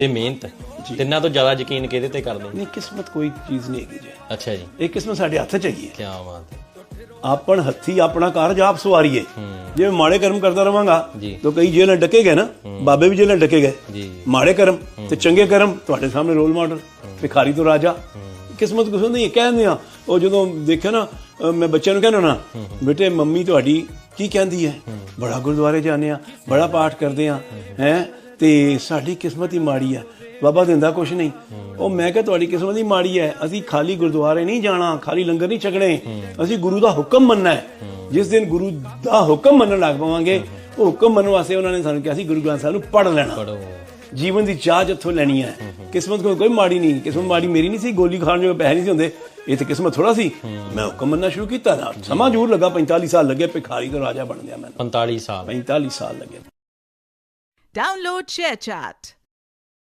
ਤੇ ਮਿਹਨਤ ਤਿੰਨਾਂ ਤੋਂ ਜ਼ਿਆਦਾ ਯਕੀਨ ਕਿਹਦੇ ਤੇ ਕਰਦੇ ਨਹੀਂ ਕਿਸਮਤ ਕੋਈ ਚੀਜ਼ ਨਹੀਂ ਹੈਗੀ ਜੀ। ਅੱਛਾ ਜੀ। ਇਹ ਕਿਸਮਤ ਸਾਡੇ ਹੱਥ 'ਚ ਹੈਗੀ ਹੈ। ਕੀ ਬਾਤ ਹੈ। ਆਪਣ ਹੱਥੀ ਆਪਣਾ ਕਾਰਜ ਆਪ ਸਵਾਰੀਏ ਹੂੰ। ਜੇ ਮਾੜੇ ਕਰਮ ਕਰਦਾ ਰਵਾਂਗਾ ਜੀ। ਤਾਂ ਕਈ ਜੇਲ੍ਹਾਂ ਡੱਕੇ ਗਏ ਨਾ ਬਾਬੇ ਵੀ ਜੇਲ੍ਹਾਂ ਡੱਕੇ ਗਏ। ਜੀ। ਮਾੜੇ ਕਰਮ ਤੇ ਚੰਗੇ ਕਰਮ ਤੁਹਾਡੇ ਸਾਹਮਣੇ ਰੋਲ ਮਾਡਲ ਭਿਖਾਰੀ ਤੋਂ ਰਾਜਾ। ਕਿਸਮਤ ਕੁਛ ਨਹੀਂ ਕਹਿੰਦੇ ਆ ਉਹ ਜਦੋਂ ਦੇਖਿਆ ਨਾ ਮੈਂ ਬੱਚਿਆਂ ਨੂੰ ਕਹਿੰਦਾ ਨਾ ਬੇਟੇ ਮੰਮੀ ਤੁਹਾਡੀ ਕੀ ਕਹਿੰਦੀ ਹੈ? ਬੜਾ ਗੁਰਦੁਆਰੇ ਜਾਂਦੇ ਆ ਬੜਾ ਪਾਠ ਕਰਦੇ ਆ ਹੈ? ਤੇ ਸਾਡੀ ਕਿਸਮਤ ਹੀ ਮਾੜੀ ਹੈ ਬਾਬਾ ਦਿੰਦਾ ਕੁਛ ਨਹੀਂ। ਉਹ ਮੈਂ ਕਿਹਾ ਤੁਹਾਡੀ ਕਿਸਮਤ ਹੀ ਮਾੜੀ ਹੈ ਅਸੀਂ ਖਾਲੀ ਗੁਰਦੁਆਰੇ ਨਹੀਂ ਜਾਣਾ ਖਾਲੀ ਲੰਗਰ ਨਹੀਂ ਛਕਣੇ। ਅਸੀਂ ਗੁਰੂ ਦਾ ਹੁਕਮ ਮੰਨਣਾ ਹੈ। ਜਿਸ ਦਿਨ ਗੁਰੂ ਦਾ ਹੁਕਮ ਮੰਨਣ ਲੱਗ ਪਵਾਂਗੇ ਉਹ ਹੁਕਮ ਮੰਨਣ ਵਾਸਤੇ ਉਹਨਾਂ ਨੇ ਸਾਨੂੰ ਕਿਹਾ ਸੀ ਗੁਰੂ ਗ੍ਰੰਥ ਸਾਹਿਬ ਨੂੰ ਪੜ੍ਹ ਲੈਣਾ। ਜੀਵਨ ਦੀ ਚਾਹ ਜਿੱਥੋਂ ਲੈਣੀ ਹੈ। ਕਿਸਮਤ ਕੋਈ ਕੋਈ ਮਾੜੀ ਨਹੀਂ। ਕਿਸਮਤ ਮਾੜੀ ਮੇਰੀ ਨਹੀਂ ਸੀ ਗੋਲੀ ਖਾਣ ਜੋ ਪੈਸੇ ਨਹੀਂ ਸੀ ਹੁੰਦੇ। ਇਹ ਤੇ ਕਿਸਮਤ ਥੋੜਾ ਸੀ। ਮੈਂ ਹੁਕਮ ਮੰਨਣਾ ਸ਼ੁਰੂ ਕੀਤਾ ਨਾ ਸਮਾਂ ਜ਼ਰੂਰ ਲੱਗਾ। 45 ਸਾਲ ਲੱਗੇ ਭਿਖਾਰੀ ਤੋਂ ਰਾਜਾ ਬਣ ਗਿਆ ਮੈਂ 45 ਸਾਲ। 45 ਸਾਲ ਲੱਗੇ। Download ShareChat.